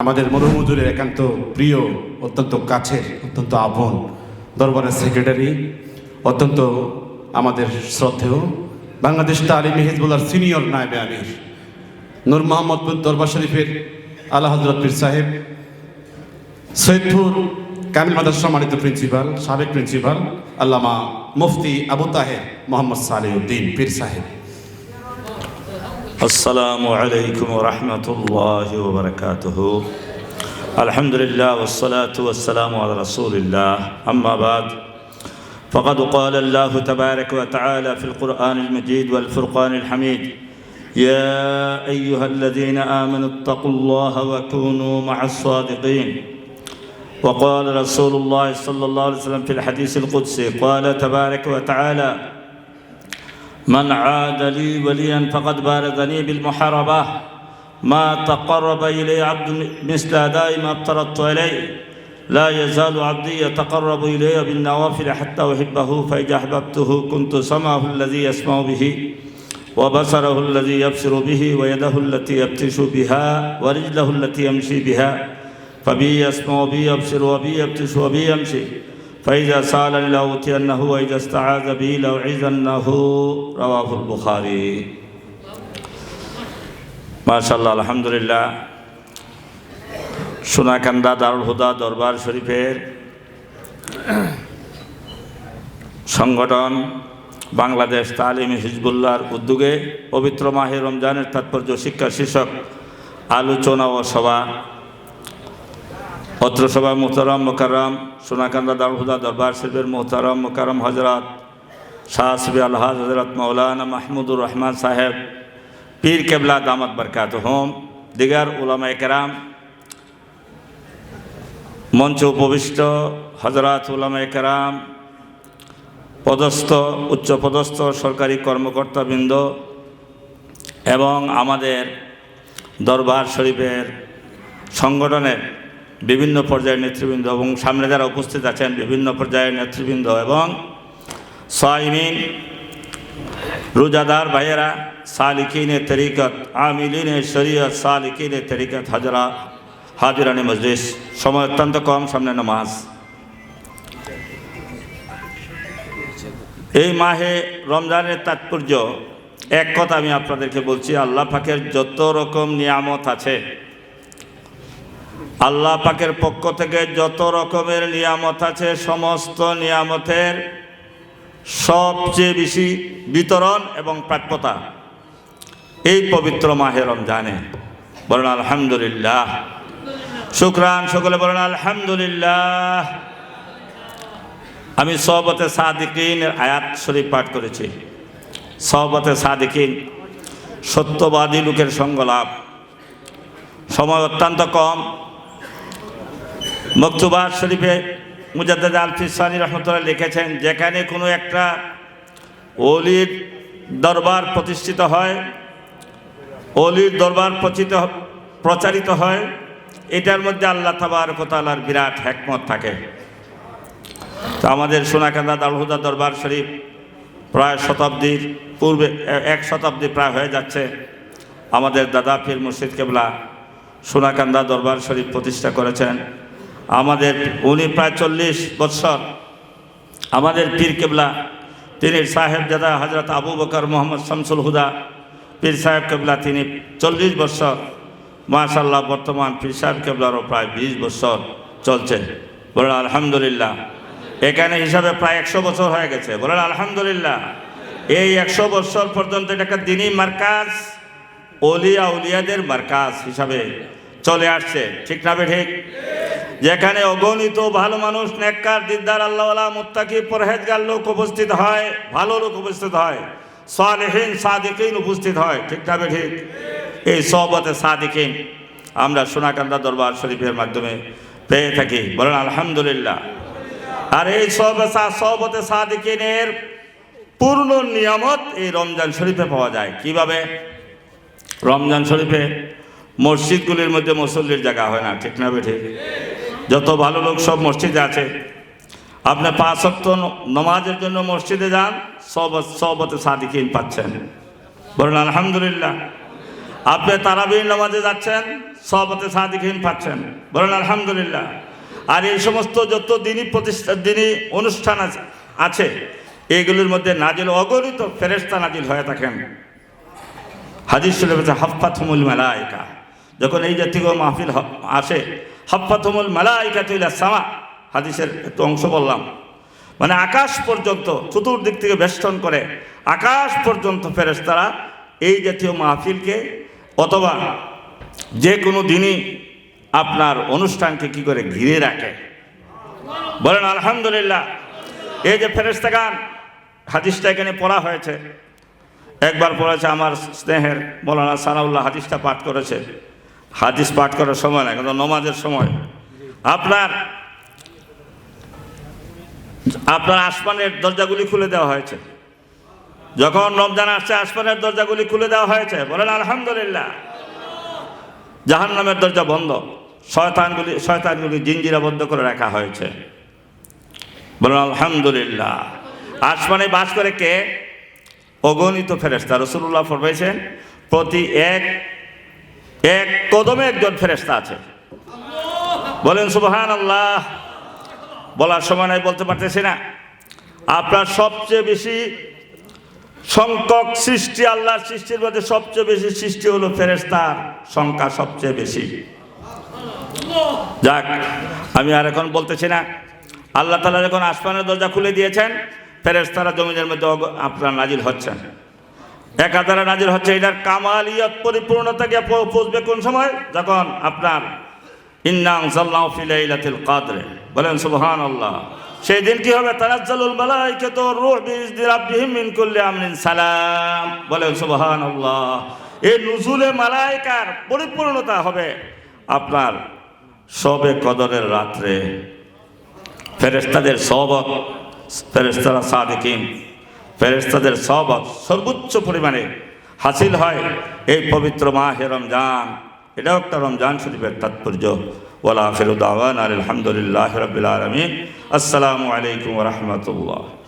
আমাদের মধুমধুরের একান্ত প্রিয়, অত্যন্ত কাছের, অত্যন্ত আপন দরবারের সেক্রেটারি অত্যন্ত আমাদের শ্রদ্ধেয় বাংলাদেশ তালিম হিজবুল্লার সিনিয়র নায়বে আমির নূর মোহাম্মদপুর দরবার শরীফের আল্লাহ হজরত পীর সাহেব, সৈয়দপুর কামিল মাদার সম্মানিত প্রিন্সিপাল সাবেক প্রিন্সিপাল আল্লামা মুফতি আবু তাহের মোহাম্মদ সালেউদ্দিন পীর সাহেব। السلام عليكم ورحمة الله وبركاته. الحمد لله والصلاة والسلام على رسول الله. أما بعد فقد قال الله تبارك وتعالى في القرآن المجيد والفرقان الحميد يا أيها الذين آمنوا اتقوا الله وكونوا مع الصادقين. وقال رسول الله صلى الله عليه وسلم في الحديث القدسي قال تبارك وتعالى من عاد لي وليا فقد بارزني بالمحاربة. ما تقرب إلي عبد مثل أداء ما افترضت عليه لا يزال عبدي يتقرب إلي بالنوافل حتى أحبه فإذا أحببته كنت سمعه الذي يسمع به وبصره الذي يبصر به ويده التي يبتش بها ورجله التي يمشي بها. فبي يسمع وبي يبصر وبي يبتش وبي يمشي. فإذا سألني لأوتينه وإذا استعاذ بي لأعيذنه رواه البخاري ما شاء الله الحمد لله সোনাকান্দা দারুল হুদা দরবার শরীফের সংগঠন বাংলাদেশ তালিম হিজবুল্লাহর উদ্যোগে পবিত্র মাহে রমজানের তাৎপর্য শিক্ষা শীর্ষক আলোচনা ও সভা অত্র সভা মোহতারাম মোকারম সোনাকান্দা দারুহুদা দরবার শরীফের মোহতারাম মোকারম হজরত শাহ সবি আলহাজ হজরত মৌলানা মাহমুদুর রহমান সাহেব, পীর কেবলা দামত বরকাত হোম, দিগার উলামা একরাম, মঞ্চ উপবিষ্ট হজরত উলামা একরাম, পদস্থ, উচ্চ পদস্থ সরকারি কর্মকর্তাবৃন্দ এবং আমাদের দরবার শরীফের সংগঠনের বিভিন্ন পর্যায়ের নেতৃবৃন্দ এবং সামনে যারা উপস্থিত আছেন বিভিন্ন পর্যায়ের নেতৃবৃন্দ এবং সাইমিন, রোজাদার ভাইয়েরা, সালিকিনে তরিকত, আমিলিনে শরীয়ত, সালিকিনে তরিকত হাজরা, হাজিরানি মজলিস। সময় অত্যন্ত কম, সামনে নামাজ। এই মাহে রমজানের তাৎপর্য, এক কথা আমি আপনাদেরকে বলছি, আল্লাহ পাকের যত রকম নিয়ামত আছে আল্লাহ পাকের পক্ষ থেকে যত রকমের নিয়ামত আছে, সমস্ত নিয়ামতের সবচেয়ে বেশি বিতরণ এবং প্রাপ্যতা। এই পবিত্র মাহে রমজানে। বলেন, আলহামদুলিল্লাহ। শুক্রান, সকলে বলেন, আলহামদুলিল্লাহ। আমি সহবতে সাদিকিনের আয়াত শরীফ পাঠ করেছি। সহবতে সাদিকিন সত্যবাদী লোকের সঙ্গ লাভ। সময় অত্যন্ত কম। মকতুবাদ শরীফে মুজাদ্দাদ আলফিস সানি রহমতুল্লাহ লিখেছেন, যেখানে কোনো একটা অলির দরবার প্রতিষ্ঠিত হয় অলির দরবার প্রচিত, প্রচারিত হয়, এটার মধ্যে আল্লাহ তাবার কোতালার বিরাট হ্যাকমত থাকে। তো আমাদের সোনাকান্দা দালহুদা দরবার শরীফ প্রায় শতাব্দীর পূর্বে, এক শতাব্দী প্রায় হয়ে যাচ্ছে। আমাদের দাদা পীর মুর্শিদ কেবলা সোনাকান্দা দরবার শরীফ প্রতিষ্ঠা করেছেন। আমাদের, উনি প্রায় চল্লিশ বৎসর আমাদের পীর কেবলা, তিনি সাহেব দাদা হজরত আবু বকর মোহাম্মদ শামসুল হুদা, পীর সাহেব কেবলা, তিনি চল্লিশ বৎসর। মাশাল্লাহ বর্তমান পীর সাহেব কেবলারও প্রায় বিশ বৎসর চলছে। বলেন আলহামদুলিল্লাহ। এখানে হিসাবে প্রায় একশো বছর হয়ে গেছে। বলেন আলহামদুলিল্লাহ। এই একশো বছর পর্যন্ত এটা একটা দিনই মার্কাজ, অলিয়া উলিয়াদের মার্কাজ হিসাবে চলে আসছে। ঠিক না ঠিক? যেখানে অগণিত ভালো মানুষ, নেককার দিদার, আল্লাহওয়ালা, মুত্তাকি, পরহেজগার লোক উপস্থিত হয়, ভালো লোক উপস্থিত হয়, সালেহীন, সাদিকিন উপস্থিত হয়, ঠিক না বে ঠিক? এই সহবতে সাদিকিন, আমরা সোনাকান্দা দরবার শরীফের মাধ্যমে পেয়ে থাকি, বলেন আলহামদুলিল্লাহ। আর এই সহবসা সহবতে সাদিকিনের পূর্ণ নিয়ামত এই রমজান শরীফে পাওয়া যায়। কীভাবে? রমজান শরীফে মসজিদগুলির মধ্যে মুসল্লির জায়গা হয় না, ঠিক না বেঠে যত ভালো লোক সব মসজিদে আছে। আপনি পাঁচ সপ্তাহ নমাজের জন্য মসজিদে যান, সব সবতে সাদিকিন পাচ্ছেন। বলুন, আলহামদুলিল্লাহ। আপনি তারাবির নামাজে যাচ্ছেন সবতে সাদিকহীন পাচ্ছেন। বলুন, আলহামদুলিল্লাহ। আর এই সমস্ত যত দিনই প্রতিষ্ঠা দিনই অনুষ্ঠান আছে আছে, এইগুলির মধ্যে নাজিল, অগণিত ফেরেস্তা নাজিল হয়ে থাকেন। হাদিস শরীফ হাফাথুমুল মালাইকা যখন এই জাতীয় মাহফিল আসে হাফাথুমুল মালাইকা তুইলা সামা। হাদিসের একটু অংশ বললাম। মানে আকাশ পর্যন্ত চতুর্দিক থেকে বেষ্টন করে, আকাশ পর্যন্ত ফেরেশতারা এই জাতীয় মাহফিলকে অথবা যে কোনো দিনই আপনার অনুষ্ঠানকে কি করে ঘিরে রাখে। বলেন, আলহামদুলিল্লাহ। এই যে ফেরেশতাগান হাদিসটা এখানে পড়া হয়েছে। একবার পড়েছে আমার স্নেহের মৌলানা সানাউল্লাহ, হাদিসটা পাঠ করেছে। হাদিস পাঠ করার সময় না কিন্তু নমাজের সময়। আপনার আপনার আসমানের দরজাগুলি খুলে দেওয়া হয়েছে। যখন রমজান আসছে, আসমানের দরজাগুলি খুলে দেওয়া হয়েছে। বলেন, আলহামদুলিল্লাহ। জাহান নামের দরজা বন্ধ। শয়তানগুলি শয়তানগুলি জিঞ্জিরাবদ্ধ করে রাখা হয়েছে। বলেন, আলহামদুলিল্লাহ। আসমানে বাস করে কে? অগণিত ফেরেস্তা রসুল্লাহ ফরমাইছেন, প্রতি এক এক কদমে একজন ফেরেস্তা আছে। বলেন সুবহান আল্লাহ বলার সময় নাই, বলতে পারতেছি না। আপনার সবচেয়ে বেশি সংখ্যক সৃষ্টি, আল্লাহর সৃষ্টির মধ্যে সবচেয়ে বেশি সৃষ্টি হলো ফেরেস্তার সংখ্যা সবচেয়ে বেশি। যাক, আমি আর এখন বলতেছি না। আল্লাহ তালা যখন আসমানের দরজা খুলে দিয়েছেন ফেরেস্তারা জমিনের মধ্যে আপনার নাজিল হচ্ছেন। এক হাজারে নাজিল হচ্ছে এটার পরিপূর্ণতা গিয়ে পৌঁছবে কোন সময়? যখন আপনার ইন্নাং সাল্লাহ ফিলাইলাতিল কাদরে। বলেন সুবহান আল্লাহ সেই দিন কি হবে? তানাজ্জালুল মালাইকাতু রূহ বিইذনি রাব্বিহিম মিন কুল্লি আমরিন সালাম। বলেন সুবহান আল্লাহ এই নুজুলে মালাইকার পরিপূর্ণতা হবে আপনার সবে কদরের রাত্রে। ফেরেস্তাদের সবক ফেরেস্তারা সাদিকিন। ফেরেস্তাদের সব সর্বোচ্চ পরিমাণে হাসিল হয়। এই পবিত্র মা হে রমজান, এটাও একটা রমজান শরীফের তাৎপর্য। ওলা ফেরুদ্দাওয়ান আলহামদুলিল্লাহ রবিল আলমিন। আসসালামু আলাইকুম রহমতুল্লাহ।